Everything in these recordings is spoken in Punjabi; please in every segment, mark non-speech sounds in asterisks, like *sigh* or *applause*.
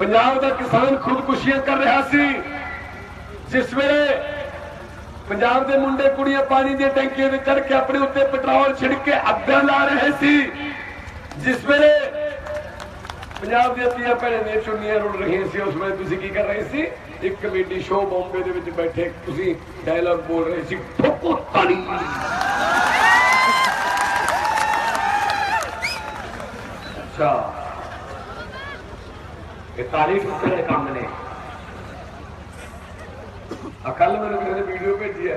ਪੰਜਾਬ ਦਾ ਕਿਸਾਨ ਖੁਦਕੁਸ਼ੀਆਂ ਕਰ ਰਿਹਾ ਸੀ। ਜਿਸ ਵੇਲੇ ਪੰਜਾਬ ਦੇ ਮੁੰਡੇ ਕੁੜੀਆਂ ਪਾਣੀ ਦੀਆਂ ਟੈਂਕੀਆਂ ਤੇ ਚੜ ਕੇ ਆਪਣੇ ਉੱਤੇ ਪੈਟਰੋਲ ਛਿੜਕ ਕੇ ਅੱਗਾਂ ਲਾ ਰਹੇ ਸੀ। ਜਿਸ ਵੇਲੇ ਪੰਜਾਬ ਦੀਆਂ ਧੀਆਂ ਭੈਣਾਂ ਦੀਆਂ ਚੁੰਨੀਆਂ ਰੁੜ ਰਹੀਆਂ ਸੀ, ਉਸ ਵੇਲੇ ਤੁਸੀਂ ਕੀ ਕਰ ਰਹੇ ਸੀ? ਇੱਕ ਕਮੇਡੀ ਸ਼ੋਅ ਬੰਬੇ ਦੇ ਵਿੱਚ ਬੈਠੇ ਤੁਸੀਂ ਡਾਇਲੌਗ ਬੋਲ ਰਹੇ ਸੀ, ਠੋਕੋ ਤਾਲੀ ਅੱਛਾ। ਇਹ ਤਾਲੀ ਠੋਕਣ ਦੇ ਕੰਮ ਨੇ। ਅਕਲ ਮੈਨੂੰ ਕਿਸੇ ਨੇ ਵੀਡੀਓ ਭੇਜੀ ਹੈ।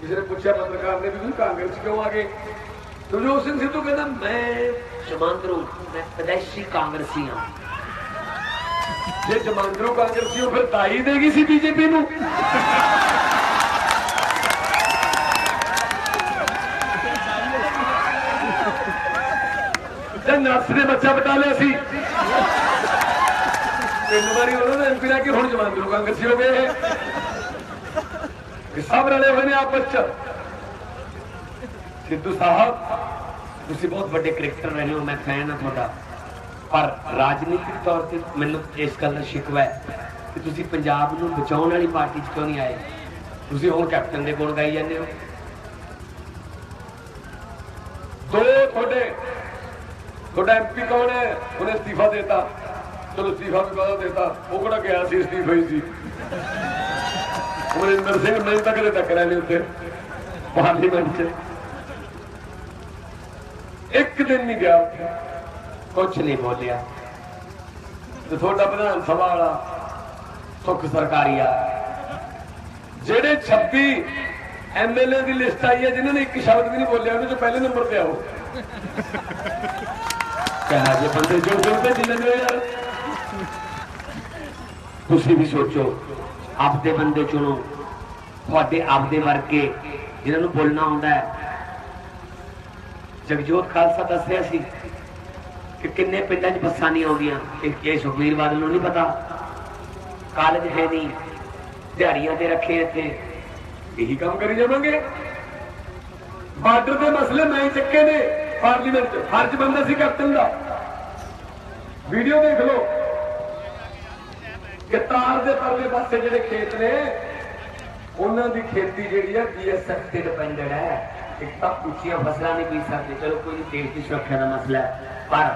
ਕਿਸੇ ਨੇ ਪੁੱਛਿਆ ਪੱਤਰਕਾਰ ਨੇ ਵੀ ਤੁਸੀਂ ਕਾਂਗਰਸ ਕਿਉਂ ਆ ਗਏ? ਤੁਮਜੋਤ ਸਿੰਘ ਸਿੱਧੂ ਕਹਿੰਦਾ, ਮੈਂ ਜਮਾਂਦਰੂ ਮੈਂ ਪ੍ਰਦੇਸ਼ੀ ਕਾਂਗਰਸੀ ਹਾਂ। ਜੇ ਜਮਾਂਦਰੂ ਕਾਂਗਰਸੀ ਹੋ ਫਿਰ ਤਾਈ ਦੇਗੀ ਸੀ ਬੀਜੇਪੀ ਨੂੰ। ਜੇ ਨਰਸ ਨੇ ਬੱਚਾ ਬਟਾ ਲਿਆ ਸੀ। ਤਿੰਨ ਵਾਰੀ ਉਹਨਾਂ ਨੇ ਐਮਪੀ ਲੈ ਕੇ ਹੁਣ ਜਮਾਂਦਰੂ ਕਾਂਗਰਸੀ ਹੋ ਗਏ ਇਹ। ਸਭ ਰਲੇ ਹੋਏ ਨੇ ਆਪਸ ਚ। ਸਿੱਧੂ ਸਾਹਿਬ, ਤੁਸੀਂ ਬਹੁਤ ਵੱਡੇ ਕ੍ਰਿਕਟਰ ਰਹੇ ਹੋ, ਮੈਂ ਫੈਨ ਹਾਂ ਤੁਹਾਡਾ। ਪਰ ਰਾਜਨੀਤਿਕ ਤੌਰ ਤੇ ਮੈਨੂੰ ਇਸ ਗੱਲ ਦਾ ਸ਼ਿਕਵਾ ਹੈ ਕਿ ਤੁਸੀਂ ਪੰਜਾਬ ਨੂੰ ਬਚਾਉਣ ਵਾਲੀ ਪਾਰਟੀ 'ਚ ਕਿਉਂ ਨਹੀਂ ਆਏ? ਤੁਸੀਂ ਹੋਰ ਕੈਪਟਨ ਦੇ ਗੁਣ ਗਾਈ ਜਾਂਦੇ ਹੋ। ਦੋ ਤੁਹਾਡੇ, ਤੁਹਾਡਾ ਐਮਪੀ ਕੌਣ ਹੈ? ਉਹਨੇ ਅਸਤੀਫਾ ਦਿੱਤਾ। ਚਲੋ ਅਸਤੀਫਾ ਵੀ ਬਾਅਦ ਦਿੱਤਾ। ਉਹ ਕਿਹੜਾ ਗਿਆ ਸੀ ਅਸਤੀਫਾ ਹੀ ਸੀ? ਅਮਰਿੰਦਰ ਸਿੰਘ ਮੈਨੂੰ ਤਾਂ ਕਦੇ ਟੱਕਰਿਆ ਨਹੀਂ ਉੱਤੇ ਪਾਰਲੀਮੈਂਟ 'ਚ। ਇੱਕ ਦਿਨ ਨਹੀਂ ਗਿਆ ਕੁਝ ਨਹੀਂ ਬੋਲਿਆ। ਤੇ ਤੁਹਾਡਾ ਵਿਧਾਨ ਸਭਾ ਵਾਲਾ ਸੁੱਖ ਸਰਕਾਰੀਆ। ਜਿਹੜੇ 26 ਐਮਐਲਏ ਦੀ ਲਿਸਟ ਆਈ ਹੈ ਜਿਨ੍ਹਾਂ ਨੇ ਇੱਕ ਸ਼ਬਦ ਵੀ ਨਹੀਂ ਬੋਲਿਆ ਉਹਦੇ ਚ ਪਹਿਲੇ ਨੰਬਰ ਤੇ ਆਓ। *laughs* ਕਹਾ ਜੇ ਬੰਦੇ ਜੋ ਜੋ ਤੇ ਜਿੰਨੇ ਨੇ ਯਾਰ। ਤੁਸੀਂ ਵੀ ਸੋਚੋ, ਆਪਦੇ ਬੰਦੇ ਚੁਣੋ। ਤੁਹਾਡੇ ਆਪਦੇ ਵਰਗੇ ਜਿਨ੍ਹਾਂ ਨੂੰ ਬੋਲਣਾ ਆਉਂਦਾ ਹੈ। ਜਗਜੋਤ ਖਾਲਸਾ ਦੱਸ ਸੀ ਕਿ ਕਿੰਨੇ ਪਿੰਡਾਂ 'ਚ ਬੱਸਾਂ ਨਹੀਂ ਆਉਂਦੀਆਂ। ਇਹ ਇਹ ਸੁਖਬੀਰ ਬਾਦਲ ਨੂੰ ਨਹੀਂ ਪਤਾ? ਕਾਲਜ ਹੈ ਨਹੀਂ, ਦਿਹਾੜੀਆਂ ਤੇ ਰੱਖੇ ਇੱਥੇ। ਇਹੀ ਕੰਮ ਕਰੀ ਜਾਵਾਂਗੇ। ਬਾਰਡਰ ਦੇ ਮਸਲੇ ਮੈਂ ਹੀ ਚੱਕੇ ਨੇ। ਪਾਰਲੀਮੈਂਟ 'ਚ ਫਰਜ਼ ਬੰਦਾ ਸੀ ਕੈਪਟਨ ਦਾ। ਵੀਡੀਓ ਦੇਖ ਲਓ। ਕਿ ਦੇ ਪਰਲੇ ਪਾਸੇ ਜਿਹੜੇ ਖੇਤ ਨੇ, ਉਹਨਾਂ ਦੀ ਖੇਤੀ ਜਿਹੜੀ ਹੈ ਬੀਐਸਐਫ ਤੇ ਡਿਪੈਂਡਡ ਹੈ। ਇੱਕ ਤਾਂ ਉੱਚੀਆਂ ਫਸਲਾਂ ਨਹੀਂ ਬੀਜ ਸਕਦੇ। ਚਲੋ ਕੋਈ ਨਹੀਂ ਦੇਸ਼ ਦੀ ਸੁਰੱਖਿਆ ਦਾ ਮਸਲਾ ਹੈ। ਪਰ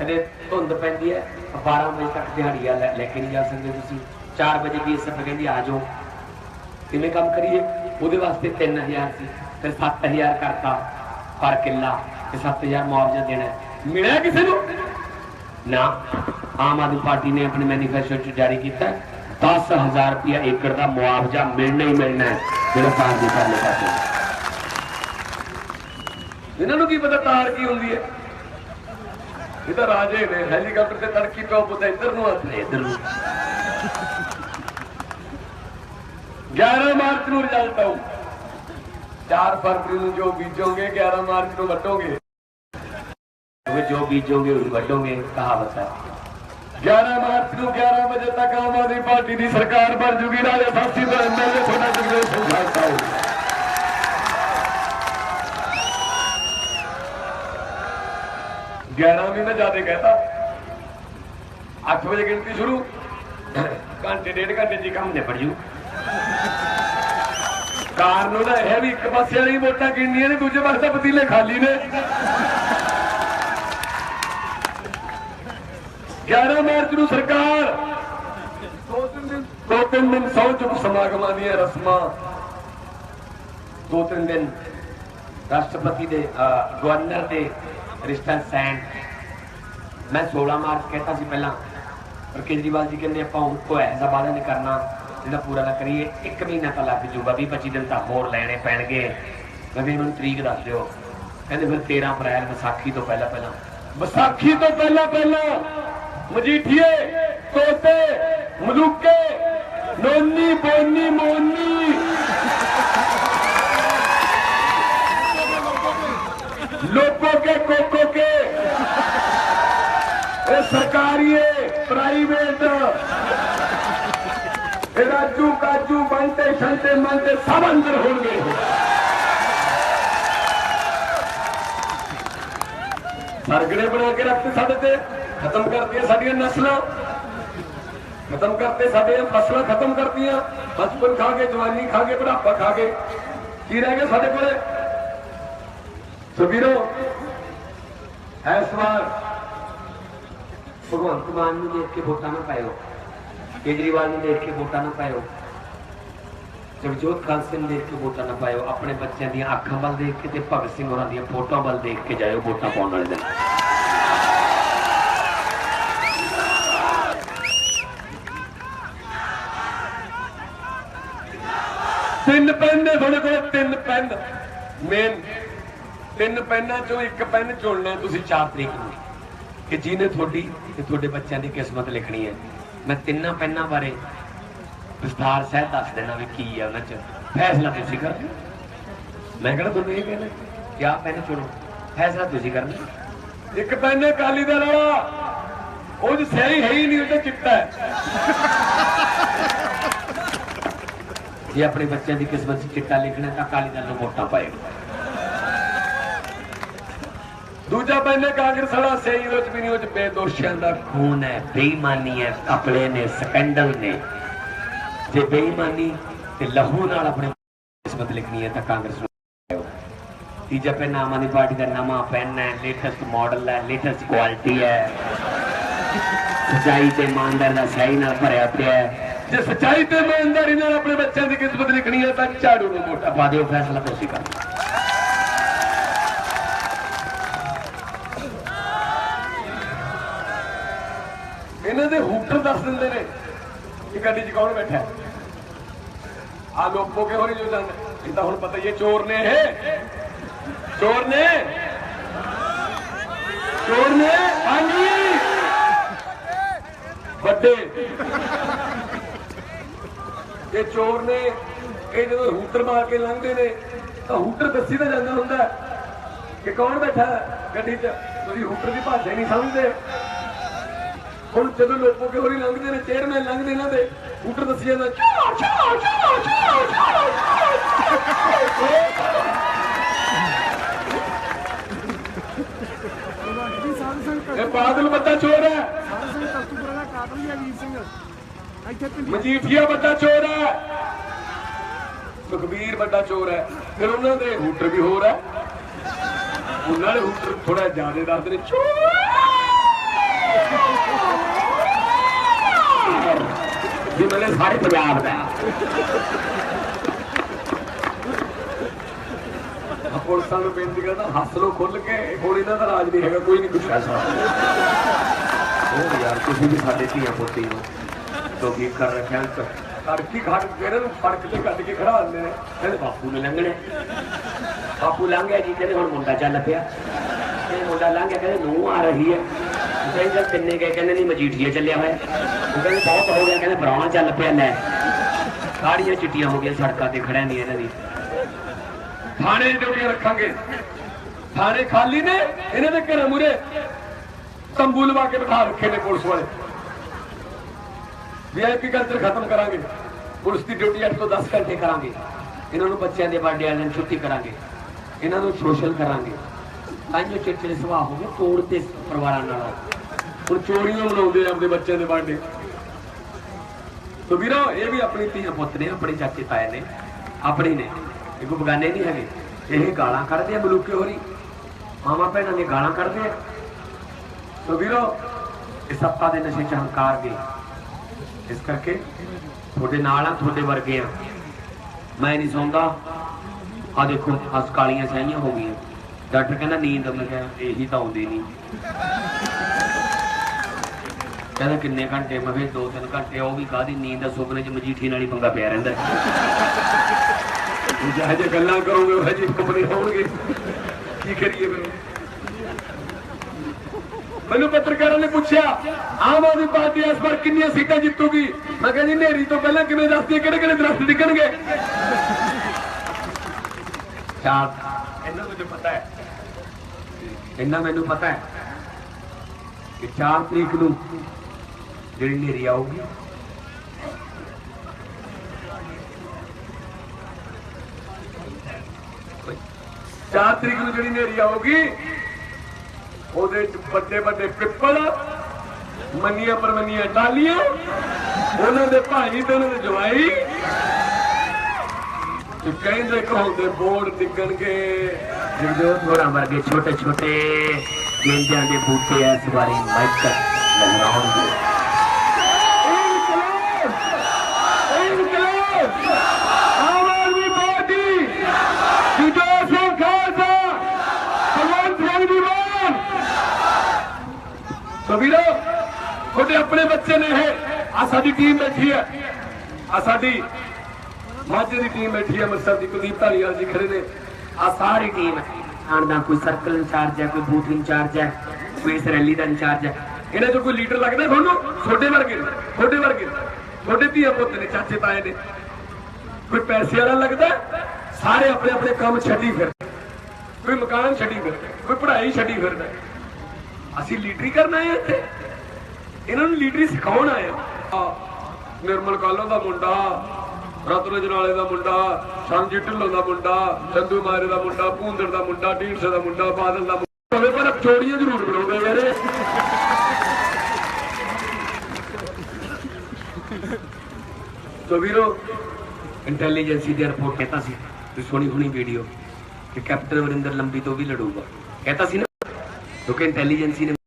ਕਦੇ ਧੁੰਦ ਪੈਂਦੀ ਹੈ 12 ਵਜੇ ਤੱਕ ਦਿਹਾੜੀਆਂ ਲੈ ਕੇ ਨਹੀਂ ਜਾ ਸਕਦੇ ਤੁਸੀਂ। 4 ਵਜੇ ਵੀ ਸਭ ਕਹਿੰਦੀ, ਆ ਜਾਓ। ਕਿਵੇਂ ਕੰਮ ਕਰੀਏ? ਉਹਦੇ ਵਾਸਤੇ 3000 ਸੀ, ਫਿਰ 7000 ਕਰਤਾ ਪਰ ਕਿੱਲਾ ਤੇ 7000 ਮੁਆਵਜ਼ਾ ਦੇਣਾ ਮਿਲਿਆ ਕਿਸੇ ਨੂੰ? ਨਾ। ਆਮ ਆਦਮੀ ਪਾਰਟੀ ਨੇ ਆਪਣੇ ਮੈਨੀਫੈਸਟੋ ਚ ਜਾਰੀ ਕੀਤਾ ਹੈ, 10000 ਰੁਪਇਆ ਏਕੜ ਦਾ ਮੁਆਵਜ਼ਾ ਮਿਲਣਾ ਹੀ ਮਿਲਣਾ ਹੈ ਜਿਹੜਾ ਪਾਰ ਦੇ ਕਰਨੇ ਪਾਸੇ ਇਹਨਾਂ ਨੂੰ ਕੀ ਪਤਾ ਤਾਰ ਕੀ ਹੁੰਦੀ ਹੈ? ਇਹ ਰਾਜੇ ਨੇ ਹੈਲੀਕਾਪਟਰ ਤੇ ਤੜਕੀ ਪਿਓ ਪੁੱਤ ਇੱਧਰ ਨੂੰ ਹੱਥ ਨੇ ਇਧਰ ਨੂੰ। 11 ਮਾਰਚ ਨੂੰ ਰਿਜ਼ਲਟ ਆਊ। 4 ਫਰਵਰੀ ਨੂੰ ਜੋ ਬੀਜੋਗੇ 11 ਮਾਰਚ ਨੂੰ ਵੱਟੋਗੇ ਜੋ ਬੀਜੋਗੇ ਉਹ ਵੱਢੋਗੇ ਕਹਾਵਤ ਹੈ। 11 ਮਾਰਚ ਨੂੰ 11 ਵਜੇ ਤੱਕ ਆਮ ਆਦਮੀ ਪਾਰਟੀ ਦੀ ਸਰਕਾਰ ਬਣ ਜੂਗੀ, ਰਾਜਾ ਸਾਥੀ ਦਾ ਐਮਐਲਏ ਤੁਹਾਡਾ ਜਗਦੇਵ ਸਿੰਘ ਖਾਲਸਾ ਹੋਊ ਗਿਆਰਾਂ ਵੀ ਮੈਂ ਜ਼ਿਆਦਾ ਕਹਿਤਾ। 8 ਵਜੇ ਗਿਣਤੀ ਸ਼ੁਰੂ। ਘੰਟੇ, ਡੇਢ ਘੰਟੇ ਜੀ ਕੰਮ ਨਿਪਟ ਜੂ। ਕਾਰਨ ਉਹਦਾ ਇਹ ਵੀ ਇੱਕ ਪਾਸੇ ਵਾਲੀ ਵੋਟਾਂ ਗਿਣਨੀਆਂ ਨੇ, ਦੂਜੇ ਪਾਸੇ ਪਤੀਲੇ ਖਾਲੀ ਨੇ। 11 ਮਾਰਚ ਨੂੰ ਸਰਕਾਰ। ਦੋ ਤਿੰਨ ਦਿਨ, ਦੋ ਤਿੰਨ ਦਿਨ ਸੌ ਚੁੱਕ ਸਮਾਗਮਾਂ ਦੀਆਂ ਰਸਮਾਂ। ਦੋ ਤਿੰਨ ਦਿਨ ਰਾਸ਼ਟਰਪਤੀ ਦੇ ਗਵਰਨਰ ਦੇ ਰਿਸ਼ਤਾ ਸੈਂਡ। ਮੈਂ 16 ਮਾਰਚ ਕਹਿਤਾ ਸੀ ਪਹਿਲਾਂ, ਪਰ ਕੇਜਰੀਵਾਲ ਜੀ ਕਹਿੰਦੇ ਆਪਾਂ ਹੁਣ ਕੋਈ ਐਸਾ ਵਾਅਦਾ ਨਹੀਂ ਕਰਨਾ, ਜਿਹੜਾ ਪੂਰਾ ਨਾ ਕਰੀਏ। ਇੱਕ ਮਹੀਨਾ ਤਾਂ ਲੱਗ ਜੂਗਾ 20 25 ਦਿਨ ਤਾਂ ਹੋਰ ਲੈਣੇ ਪੈਣਗੇ। ਕਹਿੰਦੇ ਮੈਨੂੰ ਤਰੀਕ ਦੱਸ ਦਿਓ। ਕਹਿੰਦੇ ਫਿਰ 13 ਅਪ੍ਰੈਲ ਵਿਸਾਖੀ ਤੋਂ ਪਹਿਲਾਂ ਪਹਿਲਾਂ ਵਿਸਾਖੀ ਤੋਂ ਪਹਿਲਾਂ ਪਹਿਲਾਂ ਮਜੀਠੀਏ, ਤੋਤੇ, ਮਲੂਕੇ, ਨੋਨੀ, ਬੋਨੀ, ਮੋਨੀ। ਲੋਕੋ ਕੇ ਕੋਕੋ ਕੇ ਇਹ ਸਰਕਾਰੀ ਪ੍ਰਾਈਵੇਟ। ਇਹ ਰਾਜੂ, ਕਾਜੂ ਬੰਤੇ ਸ਼ੰਤੇ ਮੰਤੇ ਸਭ ਅੰਦਰ ਹੋਣਗੇ। ਸਰਗੜੇ ਬਣਾ ਕੇ ਰੱਖਦੇ ਸਾਡੇ ਤੇ। ਖਤਮ ਕਰਤੀਆਂ ਸਾਡੀਆਂ ਨਸਲਾਂ। ਖਤਮ ਕਰਤੇ ਸਾਡੀਆਂ ਫਸਲਾਂ ਖਤਮ ਕਰਤੀਆਂ। ਬਚਪਨ ਖਾ ਕੇ, ਜਵਾਨੀ ਖਾ ਕੇ, ਬੁਢਾਪਾ ਖਾ ਕੇ। ਕੀ ਰਹਿ ਗਿਆ ਸਾਡੇ ਕੋਲੇ? ਸੋ ਵੀਰੋ, ਇਸ ਵਾਰ ਭਗਵੰਤ ਮਾਨ ਨੂੰ ਦੇਖ ਕੇ ਵੋਟਾਂ ਨਾ ਪਾਇਓ, ਕੇਜਰੀਵਾਲ ਨੂੰ ਦੇਖ ਕੇ ਵੋਟਾਂ ਨਾ ਪਾਇਓ, ਜਗਜੋਤ ਖਾਲਸੇ ਨੂੰ ਦੇਖ ਕੇ ਵੋਟਾਂ ਨਾ ਪਾਇਓ, ਆਪਣੇ ਬੱਚਿਆਂ ਦੀਆਂ ਅੱਖਾਂ ਵੱਲ ਦੇਖ ਕੇ ਤੇ ਭਗਤ ਸਿੰਘ ਹੋਰਾਂ ਦੀਆਂ ਫੋਟੋਆਂ ਵੱਲ ਦੇਖ ਕੇ ਜਾਇਓ ਵੋਟਾਂ ਪਾਉਣ ਵਾਲੇ ਦਿਨ। ਤਿੰਨ ਪੈਨ ਨੇ ਤੁਹਾਡੇ ਕੋਲ, ਤਿੰਨ ਪੈਨ। ਮੇਨ ਤਿੰਨ ਪੈਨਾਂ ਚੋਂ ਇੱਕ ਪੈਨ ਚੁਣਨਾ ਹੈ ਤੁਸੀਂ 4 ਤਰੀਕ ਨੂੰ। ਕਿ ਜਿਹਨੇ ਤੁਹਾਡੀ ਤੇ ਤੁਹਾਡੇ ਬੱਚਿਆਂ ਦੀ ਕਿਸਮਤ ਲਿਖਣੀ ਹੈ। ਮੈਂ ਤਿੰਨਾਂ ਪੈਨਾਂ ਬਾਰੇ ਵਿਸਥਾਰ ਸਹਿਤ ਦੱਸ ਦੇਣਾ ਵੀ ਕੀ ਹੈ ਉਹਨਾਂ 'ਚ। ਫੈਸਲਾ ਤੁਸੀਂ ਕਰਨਾ। ਮੈਂ ਕਿਹੜਾ ਤੁਹਾਨੂੰ ਇਹ ਕਹਿਣਾ ਕਿ ਆਹ ਪੈਨ ਚੁਣੋ। ਫੈਸਲਾ ਤੁਸੀਂ ਕਰਨਾ। ਇੱਕ ਪੈਨ ਹੈ ਕਾਲੀ ਦਾ ਵਾਲਾ, ਉਹ ਜੀ ਸਹੀ ਹੈ ਹੀ ਨਹੀਂ, ਉਹ ਤਾਂ ਚਿੱਟਾ ਹੈ। ਜੇ ਆਪਣੇ ਬੱਚਿਆਂ ਦੀ ਕਿਸਮਤ 'ਚ ਚਿੱਟਾ ਲਿਖਣਾ, ਤਾਂ ਅਕਾਲੀ ਦਲ ਨੂੰ ਵੋਟਾਂ ਪਾਇਓ ਦੂਜਾ ਪੈਨ ਕਾਂਗਰਸ ਵਾਲਾ, ਸਹੀ ਉਹ ਵੀ ਨਹੀਂ, ਉਹ ਚ ਬੇਦੋਸ਼ੀਆਂ ਦਾ ਖੂਨ ਹੈ, ਬੇਈਮਾਨੀ ਹੈ ਕਪੜੇ ਨੇ, ਸਕੈਂਡਲ ਨੇ। ਜੇ ਬੇਈਮਾਨੀ ਤੇ ਲਹੂ ਨਾਲ ਆਪਣੇ ਕਿਸਮਤ ਲਿਖਣੀ ਹੈ, ਤਾਂ ਕਾਂਗਰਸ ਨੂੰ ਤੀਜਾ ਪੈਨ ਆਮ ਆਦਮੀ ਪਾਰਟੀ ਦਾ ਨਵਾਂ ਪੈਨ ਹੈ ਲੇਟੈਸਟ ਮਾਡਲ ਹੈ ਲੇਟੈਸਟ ਕੁਆਲਿਟੀ ਹੈ। ਸਚਾਈ ਤੇ ਇਮਾਨਦਾਰ ਦਾ ਸਹੀ ਨਾਲ ਭਰਿਆ ਪਿਆ ਹੈ। ਜੇ ਸਚਾਈ ਤੇ ਇਮਾਨਦਾਰੀ ਨਾਲ ਆਪਣੇ ਬੱਚਿਆਂ ਦੀ ਕਿਸਮਤ ਲਿਖਣੀ ਹੈ ਤਾਂ ਝਾੜੂ ਨੂੰ ਮੋਟਾ ਪਾ ਦਿਓ, ਫੈਸਲਾ ਤੁਸੀਂ ਕਰੋ। ਇਹਨਾਂ ਦੇ ਹੂਟਰ ਦੱਸ ਦਿੰਦੇ ਨੇ ਕਿ ਗੱਡੀ 'ਚ ਕੌਣ ਬੈਠਾ ਹੈ। ਆ ਲੋਕੋ ਕੇ ਹੋਰੀ ਜੋ ਜਾਂਦੇ ਇਹ ਤਾਂ ਹੁਣ ਪਤਾ ਹੀ ਹੈ, ਚੋਰ ਨੇ ਇਹ। ਚੋਰ ਨੇ। ਚੋਰ ਨੇ, ਹਾਂਜੀ। ਵੱਡੇ। ਇਹ ਚੋਰ ਨੇ ਇਹ ਜਦੋਂ ਹੂਟਰ ਮਾਰ ਕੇ ਲੰਘਦੇ ਨੇ ਤਾਂ ਹੂਟਰ ਦੱਸੀ ਤਾਂ ਜਾਂਦਾ ਹੁੰਦਾ ਕਿ ਕੌਣ ਬੈਠਾ ਗੱਡੀ 'ਚ। ਤੁਸੀਂ ਹੂਟਰ ਦੀ ਭਾਸ਼ਾ ਹੀ ਨਹੀਂ ਸਮਝਦੇ। ਹੁਣ ਜਦੋਂ ਲੋਕੋ ਕੇ ਹੋਰੀ ਲੰਘਦੇ ਨੇ ਚੇਅਰਮੈਨ ਲੰਘਦੇ ਇਹਨਾਂ ਦੇ ਹੂਟਰ ਦੱਸੀ ਜਾਂਦਾ ਚੋ ਚੋ ਚੋ ਚੋ ਜੀ ਸਾਧ ਸੰਗਤ ਇਹ ਬਾਦਲ ਬੱਦਾ ਚੋਰ ਹੈ। ਸਾਧ ਸੰਗਤ ਕਸਤੂਪੁਰਾ ਦਾ ਕਾਤਲ ਹੀ ਵੀਰ ਸਿੰਘ। ਮਜੀਠੀਆ ਵੱਡਾ ਚੋਰ ਹੈ। ਸੁਖਬੀਰ ਵੱਡਾ ਚੋਰ ਹੈ। ਫਿਰ ਉਹਨਾਂ ਦੇ ਹੂਟਰ ਵੀ ਹੋਰ ਹੈ। ਉਹਨਾਂ ਦੇ ਹੂਟਰ ਥੋੜਾ ਜ਼ਿਆਦਾ ਦੱਸਦੇ ਨੇ। ਚੋਰ ਜੀ ਮੈਨੇ ਸਾਰੇ ਪੰਜਾਬ ਦਾ ਪੁਲਿਸਾਂ ਨੂੰ ਬੇਨਤੀ ਕਰਦਾ ਹੱਸ ਲੋ ਖੁੱਲ ਕੇ ਹੁਣ ਇਹਨਾਂ ਦਾ ਰਾਜ ਨਹੀਂ ਹੈਗਾ, ਕੋਈ ਨਹੀਂ ਕੁਝ ਕਰ ਉਹ ਯਾਰ, ਤੁਸੀਂ ਵੀ ਸਾਡੇ ਧੀਆਂ ਪੁੱਤੀ ਹੋ। ਦੋਗੀ ਕਰ ਰੱਖਿਆ ਅੰਕ ਤੜਕੀ ਖੜ ਕੇ ਨੂੰ ਫੜਕ ਤੇ ਕੱਢ ਕੇ ਖੜਾ ਦਿੰਦੇ ਨੇ। ਕਹਿੰਦੇ ਬਾਪੂ ਨੇ ਲੰਘਣੇ। ਬਾਪੂ ਲੰਘਿਆ ਜੀ, ਕਹਿੰਦੇ ਹੁਣ ਮੁੰਡਾ ਚੱਲ ਪਿਆ। ਇਹ ਮੁੰਡਾ ਲੰਘਿਆ ਕਹਿੰਦੇ ਨੂੰ ਆ ਰਹੀ ਹੈ। ਕਹਿੰਦੇ ਤਿੰਨੇ ਗਏ, ਕਹਿੰਦੇ ਨਹੀਂ ਮਜੀਠੀਆ ਚੱਲਿਆ ਹੋਇਆ। ਉਹ ਕਹਿੰਦੇ ਬਹੁਤ ਹੋ ਗਿਆ, ਕਹਿੰਦੇ ਬਰਾਉਣਾ ਚੱਲ ਪਿਆ ਲੈ। ਸਾੜੀਆਂ ਚਿੱਟੀਆਂ ਹੋ ਗਈਆਂ ਸੜਕਾਂ ਤੇ ਖੜਿਆ ਨਹੀਂ ਇਹਨਾਂ ਦੀ। ਥਾਣੇ ਡਿਊਟੀਆਂ ਰੱਖਾਂਗੇ। ਥਾਣੇ ਖਾਲੀ ਨੇ, ਇਹਨਾਂ ਦੇ ਘਰੇ ਮੂਰੇ ਤੰਬੂ ਲਵਾ ਕੇ ਬਿਠਾ ਰੱਖੇ ਨੇ ਪੁਲਿਸ ਵਾਲੇ। ਵੀਆਈਪੀ ਕਲਚਰ ਖਤਮ ਕਰਾਂਗੇ। ਪੁਲਿਸ ਦੀ ਡਿਊਟੀ 8 ਤੋਂ 10 ਘੰਟੇ ਕਰਾਂਗੇ। ਇਹਨਾਂ ਨੂੰ ਬੱਚਿਆਂ ਦੇ ਬਰਥਡੇ ਵਾਲਿਆਂ ਨੂੰ ਛੁੱਟੀ ਕਰਾਂਗੇ। ਇਹਨਾਂ ਨੂੰ ਸੋਸ਼ਲ ਕਰਾਂਗੇ। ਤਾਂ ਜੋ ਚਿੜਚਿੜੇ ਸੁਭਾਅ ਹੋ ਤੋੜ ਤੇ ਪਰਿਵਾਰਾਂ ਨਾਲ। ਹੁਣ ਚੋਰੀਆਂ ਮਨਾਉਂਦੇ ਆ ਆਪਣੇ ਬੱਚਿਆਂ ਦੇ ਬਰਥਡੇ ਸੋ ਵੀਰੋ, ਇਹ ਵੀ ਆਪਣੀ ਧੀਆਂ ਪੁੱਤ ਨੇ, ਆਪਣੇ ਚਾਚੇ ਤਾਏ ਨੇ, ਆਪਣੇ ਨੇ। ਇਹ ਕੋਈ ਬਗਾਨੇ ਨਹੀਂ ਹੈਗੇ। ਇਹ ਗਾਲਾਂ ਕੱਢਦੇ ਆ ਬਲੂਕੇ ਹੋਰੀ। ਮਾਮਾ ਭੈਣਾਂ ਨੇ ਗਾਲਾਂ ਕੱਢਦੇ ਆ। ਸੋ ਵੀਰੋ, ਇਹ ਸੱਤਾ ਦੇ ਨਸ਼ੇ ਚ ਹੰਕਾਰ ਗਏ। ਇਸ ਕਰਕੇ ਤੁਹਾਡੇ ਨਾਲ ਆ, ਤੁਹਾਡੇ ਵਰਗੇ ਆ। ਮੈਂ ਨਹੀਂ ਸੌਂਦਾ। ਆ ਦੇਖੋ ਹਸ ਕਾਲੀਆਂ ਸਹੀਆਂ ਹੋ ਗਈਆਂ। ਡਾਕਟਰ ਕਹਿੰਦਾ ਨੀਂਦ ਮੈਂ ਕਿਹਾ ਇਹੀ ਤਾਂ ਆਉਂਦੀ ਨਹੀਂ ਕਹਿੰਦਾ ਕਿੰਨੇ ਘੰਟੇ? ਮੈਂ ਕਿਹਾ ਦੋ ਤਿੰਨ ਘੰਟੇ। ਉਹ ਵੀ ਕਾਹਦੀ ਨੀਂਦ ਦਾ ਸੁਪਨੇ ਚ ਮਜੀਠੀ ਨਾਲ ਹੀ ਪੰਗਾ ਪਿਆ ਰਹਿੰਦਾ। ਜਿਹੇ ਜਿਹੇ ਗੱਲਾਂ ਕਰੋਗੇ, ਉਹ ਜਿਹੇ ਕੱਪੜੇ ਹੋਣਗੇ ਕੀ ਕਰੀਏ ਫਿਰ? ਮੈਨੂੰ ਪੱਤਰਕਾਰਾਂ ਨੇ ਪੁੱਛਿਆ, ਆਮ ਆਦਮੀ ਪਾਰਟੀ ਇਸ ਵਾਰ ਕਿੰਨੀਆਂ ਸੀਟਾਂ ਜਿੱਤੂਗੀ? ਮੈਂ ਕਿਹਾ ਜੀ ਨੇਰੀ ਤੋਂ ਪਹਿਲਾਂ ਕਿਵੇਂ ਦੱਸਦੀ ਕਿਹੜੇ ਕਿਹੜੇ ਦਰਖਤ ਡਿੱਗਣਗੇ? ਚਾਰ। ਇਹਨਾਂ ਨੂੰ ਜੋ ਪਤਾ ਹੈ। ਇੰਨਾ ਮੈਨੂੰ ਪਤਾ ਹੈ ਕਿ 4 ਤਰੀਕ ਨੂੰ ਜਿਹੜੀ ਨੇਰੀ ਆਊਗੀ, ਚਾਰ ਤਰੀਕ ਨੂੰ ਜਿਹੜੀ ਨੇਰੀ ਆਊਗੀ ਉਹਦੇ ਚ ਵੱਡੇ ਵੱਡੇ ਪਿੱਪਲ, ਮੰਨੀਆਂ ਪਰਮੰਨੀਆਂ ਟਾਲੀਆਂ ਉਹਨਾਂ ਦੇ ਭਾਈ ਤੇ ਉਹਨਾਂ ਦੇ ਜਵਾਈ। ਤੇ ਕਹਿੰਦੇ ਕਹੋਂਦੇ ਬੋਰਡ ਡਿੱਗਣਗੇ। ਜਗਜੋਤ ਹੋਰਾਂ ਵਰਗੇ ਛੋਟੇ ਛੋਟੇ ਗੇਂਦਿਆਂ ਦੇ ਬੂਟੇ ਇਸ ਵਾਰੀ ਮਾਈਕਲ ਲਹਿਰਾਉਣਗੇ ਇਨਕਲਾਬ ਇਨਕਲਾਬ ਆਮ ਆਦਮੀ ਪਾਰਟੀ ਜਿੱਦਾਂ ਸਿੰਘ ਖਾਲਸਾ ਭਗਵੰਤ ਸਿੰਘ ਦੀ ਮਾਨ ਸੋ ਵੀਰੋ ਤੁਹਾਡੇ ਆਪਣੇ ਬੱਚੇ ਨੇ ਇਹ। ਆ ਸਾਡੀ ਟੀਮ ਬੈਠੀ ਹੈ। ਆ ਸਾਡੀ ਮਾਝੇ ਦੀ ਟੀਮ ਬੈਠੀ ਹੈ, ਅੰਮ੍ਰਿਤਸਰ ਦੀ। ਕੁਲਦੀਪ ਧਾਲੀਵਾਲ ਜੀ ਖੜੇ ਨੇ। ਆ ਸਾਰੀ ਟੀਮ ਆਣ ਦਾ ਕੋਈ ਸਰਕਲ ਇੰਚਾਰਜ ਹੈ, ਕੋਈ ਬੂਥ ਇੰਚਾਰਜ ਹੈ, ਕੋਈ ਇਸ ਰੈਲੀ ਦਾ ਇੰਚਾਰਜ ਹੈ। ਇਹਨਾਂ ਚੋਂ ਕੋਈ ਲੀਡਰ ਲੱਗਦਾ ਤੁਹਾਨੂੰ? ਤੁਹਾਡੇ ਵਰਗੇ ਤੁਹਾਡੇ ਵਰਗੇ ਤੁਹਾਡੇ ਛੋਟੇ ਧੀਆ ਪੁੱਤ ਨੇ, ਚਾਚੇ ਤਾਏ ਨੇ। ਕੋਈ ਪੈਸੇ ਵਾਲਾ ਲੱਗਦਾ ਸਾਰੇ ਆਪਣੇ ਆਪਣੇ ਕੰਮ ਛੱਡੀ ਫਿਰਦੇ। ਕੋਈ ਮਕਾਨ ਛੱਡੀ ਫਿਰਦਾ। ਕੋਈ ਪੜ੍ਹਾਈ ਛੱਡੀ ਫਿਰਦਾ ਅਸੀਂ ਲੀਡਰੀ ਕਰਨ ਆਏ ਹਾਂ ਇੱਥੇ। ਇਹਨਾਂ ਨੂੰ ਲੀਡਰੀ ਸਿਖਾਉਣ ਆਏ ਆ, ਨਿਰਮਲ ਕਾਲੋ ਦਾ ਮੁੰਡਾ, ਰਤਨ ਜਨਾਲੇ ਦਾ ਮੁੰਡਾ ਸੰਜੀ ਢਿੱਲੋਂ ਦਾ ਮੁੰਡਾ ਚੰਦੂ ਮਾਰੇ ਦਾ ਮੁੰਡਾ, ਭੂੰਦੜ ਦਾ ਮੁੰਡਾ, ਢੀਂਡਸੇ ਦਾ ਮੁੰਡਾ, ਬਾਦਲ ਦਾ ਮੁੰਡਾ। ਹੋਵੇ ਪਰ ਚੋੜੀਆਂ ਜ਼ਰੂਰ ਬਣਾਉਂਦੇ ਯਾਰੇ ਤੋ ਵੀਰੋ ਇੰਟੈਲੀਜੈਂਸੀ ਦੀ ਰਿਪੋਰਟ ਕਹਿੰਦਾ ਸੀ ਤੇ ਸੋਹਣੀ ਹੁਣੀ ਵੀਡੀਓ ਕਿ ਕੈਪਟਨ ਵਰਿੰਦਰ ਲੰਬੀ ਤੋਂ ਵੀ ਲੜੂਗਾ। ਕਹਿੰਦਾ ਸੀ ਨਾ ਕਿਉਂਕਿ ਇੰਟੈਲੀਜੈਂਸੀ ਨੇ